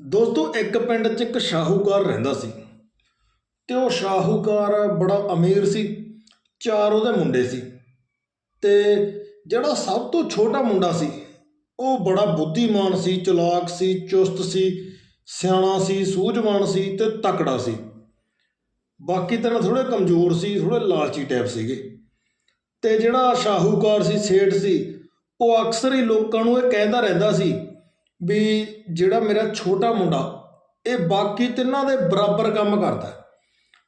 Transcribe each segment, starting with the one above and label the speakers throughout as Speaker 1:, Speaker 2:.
Speaker 1: ਦੋਸਤੋ, ਇੱਕ ਪਿੰਡ 'ਚ ਇੱਕ ਸ਼ਾਹੂਕਾਰ ਰਹਿੰਦਾ ਸੀ ਤੇ ਉਹ ਸ਼ਾਹੂਕਾਰ ਬੜਾ ਅਮੀਰ ਸੀ, ਚਾਰ ਉਹਦੇ ਮੁੰਡੇ ਸੀ ਤੇ ਜਿਹੜਾ ਸਭ ਤੋਂ ਛੋਟਾ ਮੁੰਡਾ ਸੀ, ਉਹ ਬੜਾ ਬੁੱਧੀਮਾਨ ਸੀ, ਚਲਾਕ ਸੀ, ਚੁਸਤ ਸੀ, ਸਿਆਣਾ ਸੀ, ਸੂਝਵਾਨ ਸੀ ਤੇ ਤਕੜਾ ਸੀ। ਬਾਕੀ ਤਿੰਨ ਥੋੜੇ ਕਮਜ਼ੋਰ ਸੀ ਥੋੜੇ ਲਾਲਚੀ ਟਾਈਪ ਸੀਗੇ। ਤੇ ਜਿਹੜਾ ਸ਼ਾਹੂਕਾਰ ਸੀ, ਸੇਠ ਸੀ, ਉਹ ਅਕਸਰ ਹੀ ਲੋਕਾਂ ਨੂੰ ਇਹ ਕਹਿੰਦਾ ਰਹਿੰਦਾ ਸੀ ਵੀ ਜਿਹੜਾ ਮੇਰਾ ਛੋਟਾ ਮੁੰਡਾ, ਇਹ ਬਾਕੀ ਤਿੰਨਾਂ ਦੇ ਬਰਾਬਰ ਕੰਮ ਕਰਦਾ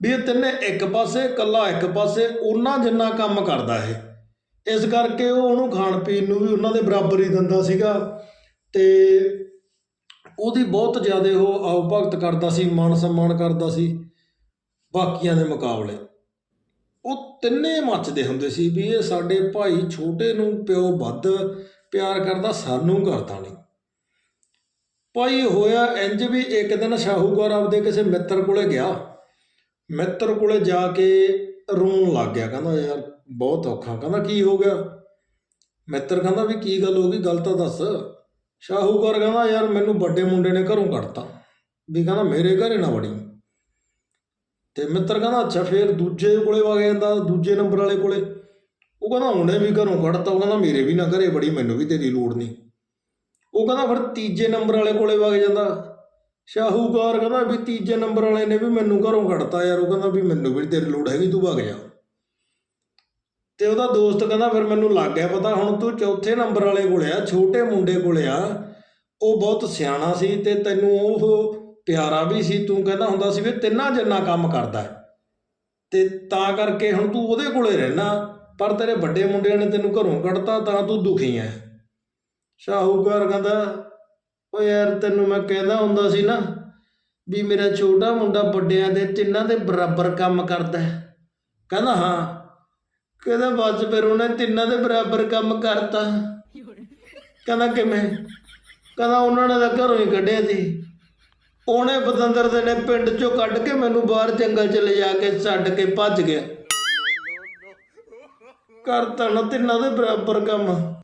Speaker 1: ਵੀ ਇਹ ਤਿੰਨੇ ਇੱਕ ਪਾਸੇ, ਇਕੱਲਾ ਇੱਕ ਪਾਸੇ, ਉਹਨਾਂ ਜਿੰਨਾ ਕੰਮ ਕਰਦਾ ਇਹ। ਇਸ ਕਰਕੇ ਉਹ ਉਹਨੂੰ ਖਾਣ ਪੀਣ ਨੂੰ ਵੀ ਉਹਨਾਂ ਦੇ ਬਰਾਬਰ ਹੀ ਦਿੰਦਾ ਸੀਗਾ ਤੇ ਉਹਦੀ ਬਹੁਤ ਜ਼ਿਆਦਾ ਉਹ ਆਓ ਭਗਤ ਕਰਦਾ ਸੀ, ਮਾਣ ਸਨਮਾਨ ਕਰਦਾ ਸੀ ਬਾਕੀਆਂ ਦੇ ਮੁਕਾਬਲੇ। ਉਹ ਤਿੰਨੇ ਮੱਚਦੇ ਹੁੰਦੇ ਸੀ ਵੀ ਇਹ ਸਾਡੇ ਭਾਈ ਛੋਟੇ ਨੂੰ ਪਿਓ ਵੱਧ ਪਿਆਰ ਕਰਦਾ, ਸਾਨੂੰ ਕਰਦਾ ਨਹੀਂ। ਭਾਈ ਹੋਇਆ ਇੰਜ ਵੀ ਇੱਕ ਦਿਨ ਸ਼ਾਹੂਕਾਰ ਆਪਦੇ ਕਿਸੇ ਮਿੱਤਰ ਕੋਲੇ ਗਿਆ। ਮਿੱਤਰ ਕੋਲੇ ਜਾ ਕੇ ਰੋਣ ਲੱਗ ਗਿਆ। ਕਹਿੰਦਾ, ਯਾਰ, ਬਹੁਤ ਔਖਾ। ਕਹਿੰਦਾ, ਕੀ ਹੋ ਗਿਆ? ਮਿੱਤਰ ਕਹਿੰਦਾ, ਵੀ ਕੀ ਗੱਲ ਹੋ ਗਈ? ਗੱਲ ਤਾਂ ਦੱਸ। ਸ਼ਾਹੂਕਾਰ ਕਹਿੰਦਾ, ਯਾਰ, ਮੈਨੂੰ ਵੱਡੇ ਮੁੰਡੇ ਨੇ ਘਰੋਂ ਕੱਢਤਾ। ਵੀ ਕਹਿੰਦਾ, ਮੇਰੇ ਘਰੇ ਨਾ ਵੜੀ। ਤੇ ਮਿੱਤਰ ਕਹਿੰਦਾ, ਅੱਛਾ, ਫੇਰ ਦੂਜੇ ਕੋਲੇ ਵਗ ਜਾਂਦਾ, ਦੂਜੇ ਨੰਬਰ ਵਾਲੇ ਕੋਲੇ? ਉਹ ਕਹਿੰਦਾ ਉਹਨੇ ਵੀ ਘਰੋਂ ਕੱਢਤਾ। ਉਹ ਕਹਿੰਦਾ, ਮੇਰੇ ਵੀ ਨਾ ਘਰੇ ਬੜੀ ਮੈਨੂੰ ਵੀ ਤੇਰੀ ਲੋੜ ਨਹੀਂ ਉਹ ਕਹਿੰਦਾ ਫਿਰ ਤੀਜੇ ਨੰਬਰ ਵਾਲੇ ਕੋਲੇ ਵਗ ਜਾਂਦਾ। ਸ਼ਾਹੂਕਾਰ ਕਹਿੰਦਾ ਵੀ ਤੀਜੇ ਨੰਬਰ ਵਾਲੇ ਨੇ ਵੀ ਮੈਨੂੰ ਘਰੋਂ ਕੱਢਤਾ ਯਾਰ, ਉਹ ਕਹਿੰਦਾ ਵੀ ਮੈਨੂੰ ਵੀ ਤੇਰੀ ਲੋੜ ਹੈਗੀ, ਤੂੰ ਵਗ ਜਾ। ਤੇ ਉਹਦਾ ਦੋਸਤ ਕਹਿੰਦਾ ਫਿਰ ਮੈਨੂੰ ਲੱਗ ਗਿਆ ਪਤਾ, ਹੁਣ ਤੂੰ ਚੌਥੇ ਨੰਬਰ ਵਾਲੇ ਕੋਲੇ ਆ, ਛੋਟੇ ਮੁੰਡੇ ਕੋਲੇ ਆ। ਉਹ ਬਹੁਤ ਸਿਆਣਾ ਸੀ ਤੇ ਤੈਨੂੰ ਉਹ ਪਿਆਰਾ ਵੀ ਸੀ, ਤੂੰ ਕਹਿੰਦਾ ਹੁੰਦਾ ਸੀ ਵੀ ਤਿੰਨਾਂ ਜਿੰਨਾ ਕੰਮ ਕਰਦਾ ਹੈ। ਤੇ ਤਾਂ ਕਰਕੇ ਹੁਣ ਤੂੰ ਉਹਦੇ ਕੋਲੇ ਰਹਿਣਾ, ਪਰ ਤੇਰੇ ਵੱਡੇ ਮੁੰਡਿਆਂ ਨੇ ਤੈਨੂੰ ਘਰੋਂ ਕੱਢਤਾ, ਤਾਂ ਤੂੰ ਦੁਖੀ ਐ ਸ਼ਾਹੂਕਾਰ ਕਹਿੰਦਾ, ਓ ਯਾਰ ਤੈਨੂੰ ਮੈਂ ਕਹਿੰਦਾ ਹੁੰਦਾ ਸੀ ਨਾ ਵੀ ਮੇਰਾ ਛੋਟਾ ਮੁੰਡਾ ਵੱਡਿਆਂ ਦੇ ਤਿੰਨਾਂ ਦੇ ਬਰਾਬਰ ਕੰਮ ਕਰਦਾ ਹੈ। ਕਹਿੰਦਾ, ਹਾਂ। ਕਹਿੰਦਾ, ਬਸ ਫਿਰ ਉਹਨੇ ਤਿੰਨਾਂ ਦੇ ਬਰਾਬਰ ਕੰਮ ਕਰਤਾ। ਕਹਿੰਦਾ, ਕਿਵੇਂ? ਕਹਿੰਦਾ, ਉਹਨਾਂ ਨੇ ਤਾਂ ਘਰੋਂ ਹੀ ਕੱਢਿਆ ਸੀ। ਉਹਨੇ ਬਤੰਦਰ ਦੇ ਨੇ ਪਿੰਡ ਚੋਂ ਕੱਢ ਕੇ ਮੈਨੂੰ ਬਾਹਰ ਜੰਗਲ ਚ ਲਿਜਾ ਕੇ ਛੱਡ ਕੇ ਭੱਜ ਗਿਆ। ਕਰਤਾ ਨਾ ਤਿੰਨਾਂ ਦੇ ਬਰਾਬਰ ਕੰਮ।